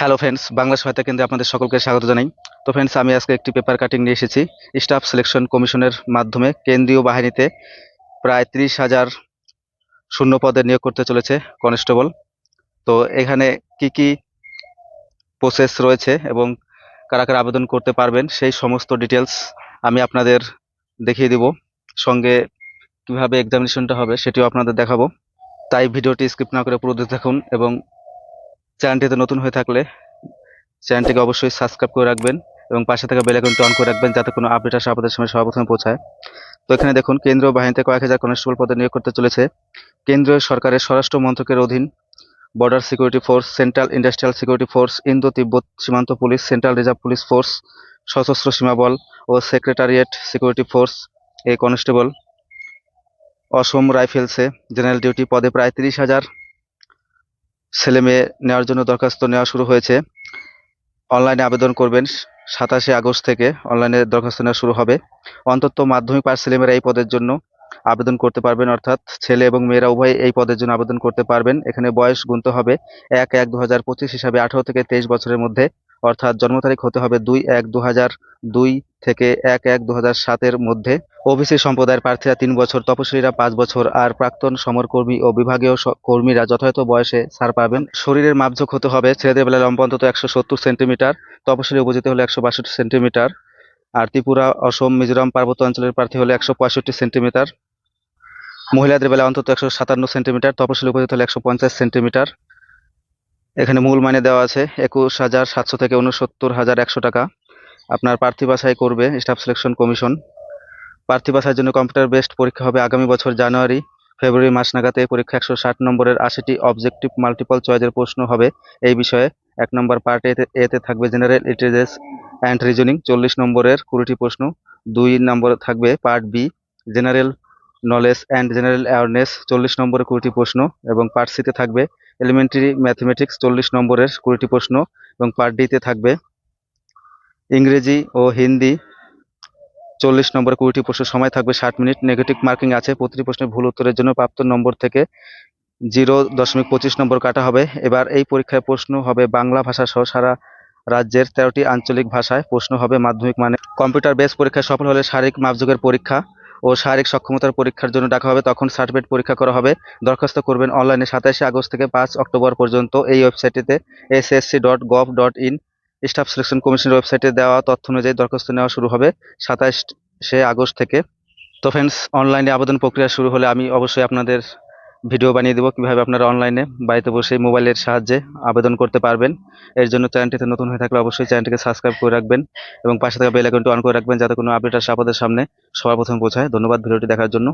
Hello friends Bangla সহায়তা কেন্দ্রে আপনাদের সকলকে স্বাগত জানাই। তো ফ্রেন্ডস আমি আজকে একটি পেপার কাটিং নিয়ে এসেছি। স্টাফ সিলেকশন কমিশনের মাধ্যমে কেন্দ্রীয় বাহিনীতে প্রায় ত্রিশ হাজার শূন্য পদে নিয়োগ করতে চলেছে কনস্টেবল তো এখানে কি কি প্রসেস রয়েছে এবং কারা কারা আবেদন করতে পারবেন, সেই সমস্ত ডিটেলস আমি আপনাদের দেখিয়ে দিব। সঙ্গে কীভাবে এক্সামিনেশনটা হবে সেটিও আপনাদের দেখাবো। তাই ভিডিওটি স্কিপ না করে পুরো দেখুন এবং চ্যানেলটিতে নতুন হয়ে থাকলে চ্যানেলটিকে অবশ্যই সাবস্ক্রাইব করে রাখবেন এবং পাশে থাকা বেল আইকনটি অন করে রাখবেন যাতে কোনো আপডেট আসে আপনাদের সময় সর্বপ্রথমে পৌঁছায়। তো এখানে দেখুন, কেন্দ্রীয় বাহিনীতে কয়েক হাজার কনস্টেবল পদে নিয়োগ করতে চলেছে। কেন্দ্রীয় সরকারের স্বরাষ্ট্র মন্ত্রকের অধীন border security force central industrial security force Indo তিব্বত সীমান্ত police central reserve police force সশস্ত্র সীমা বল ও সেক্রেটারিয়েট সিকিউরিটি ফোর্স এই কনস্টেবল অসম রাইফেলসে জেনারেল ডিউটি পদে প্রায় তিরিশ হাজার ছেলে মেয়ে নেওয়ার জন্য দরখাস্ত নেওয়া শুরু হয়েছে। অনলাইনে আবেদন করবেন সাতাশে আগস্ট থেকে অনলাইনে দরখাস্ত নেওয়া শুরু হবে। অন্তত মাধ্যমিক পাশ ছেলেমেয়েরা এই পদের জন্য আবেদন করতে পারবেন, অর্থাৎ ছেলে এবং মেয়েরা উভয় এই পদের জন্য আবেদন করতে পারবেন। এখানে বয়স গুনতে হবে এক এক দু হাজার পঁচিশ হিসাবে আঠারো থেকে তেইশ বছরের মধ্যে। অর্থাৎ জন্ম তারিখ হতে হবে দুই এক দু দুই থেকে এক এক দু সাতের মধ্যে। ওবিসি সম্প্রদায়ের প্রার্থীরা তিন বছর তপশিলীরা পাঁচ বছর আর প্রাক্তন সমরকর্মী ও বিভাগীয় কর্মীরা যথাযথ বয়সে ছাড় পাবেন। শরীরের মাপঝোঁক হতে হবে ছেলেদের বেলায় লম্বা অন্তত একশো সত্তর সেন্টিমিটার তপশিলি উপজাতি হলে একশো বাষট্টি সেন্টিমিটার আর ত্রিপুরা, অসম, মিজোরাম, পার্বত্য অঞ্চলের প্রার্থী হলে একশো পঁয়ষট্টি সেন্টিমিটার। মহিলাদের বেলায় অন্তত একশো সাতান্ন সেন্টিমিটার তপশিলি উপজাতি হলে একশো পঞ্চাশ সেন্টিমিটার। এখানে মূল মাইনে দেওয়া আছে একুশ হাজার সাতশো থেকে উনসত্তর হাজার একশো টাকা। আপনার প্রার্থী বাছাই করবে স্টাফ সিলেকশন কমিশন। প্রার্থী বাছাইয়ের জন্য কম্পিউটার বেসড পরীক্ষা হবে আগামী বছর জানুয়ারি। ফেব্রুয়ারি মাস নাগাদ এই পরীক্ষা একশো ষাট নম্বরের আশিটি অবজেক্টিভ মাল্টিপল চয়েসের প্রশ্ন হবে। এই বিষয়ে এক নম্বর পার্ট এতে এতে থাকবে জেনারেল ইন্টেলিজেন্স অ্যান্ড রিজনিং, চল্লিশ নম্বরের কুড়িটি প্রশ্ন। দুই নম্বরে থাকবে part B, general knowledge and general awareness চল্লিশ নম্বরের কুড়িটি প্রশ্ন এবং পার্ট সিতে থাকবে এলিমেন্টারি ম্যাথমেটিক্স চল্লিশ নম্বরের কুড়িটি প্রশ্ন এবং পার্ট ডিতে থাকবে ইংরেজি ও হিন্দি, চল্লিশ নম্বর কুড়িটি প্রশ্নের সময় থাকবে ষাট মিনিট নেগেটিভ মার্কিং আছে, প্রতিটি প্রশ্নের ভুল উত্তরের জন্য প্রাপ্ত নম্বর থেকে জিরো দশমিক পঁচিশ নম্বর কাটা হবে। এবার এই পরীক্ষায় প্রশ্ন হবে বাংলা ভাষা সহ সারা রাজ্যের তেরোটি আঞ্চলিক ভাষায় প্রশ্ন হবে মাধ্যমিক মানে। কম্পিউটার বেস পরীক্ষায় সফল হলে শারীরিক মাপযোগের পরীক্ষা ও শারীরিক সক্ষমতার পরীক্ষার জন্য ডাকা হবে, তখন সার্টিফিকেট পরীক্ষা করা হবে। দরখাস্ত করবেন অনলাইনে সাতাশে আগস্ট থেকে পাঁচ অক্টোবর পর্যন্ত। এই ওয়েবসাইটটিতে SSC dot gov dot in, staff selection কমিশনের ওয়েবসাইটে দেওয়া তথ্য অনুযায়ী দরখাস্ত নেওয়া শুরু হবে সাতাশে আগস্ট থেকে। তো ফ্রেন্ডস অনলাইনে আবেদন প্রক্রিয়া শুরু হলে আমি অবশ্যই আপনাদের ভিডিও বানিয়ে দেবো কীভাবে আপনারা অনলাইনে বাড়িতে বসে মোবাইলের সাহায্যে আবেদন করতে পারবেন। এর জন্য চ্যানেলটিতে নতুন হয়ে থাকলে অবশ্যই চ্যানেলটিকে সাবস্ক্রাইব করে রাখবেন এবং পাশে থাকা বেল আইকনটি অন করে রাখবেন যাতে কোনো আপডেট আসে আপনাদের সামনে। সবার প্রথমে পৌঁছায়। ধন্যবাদ ভিডিওটি দেখার জন্য।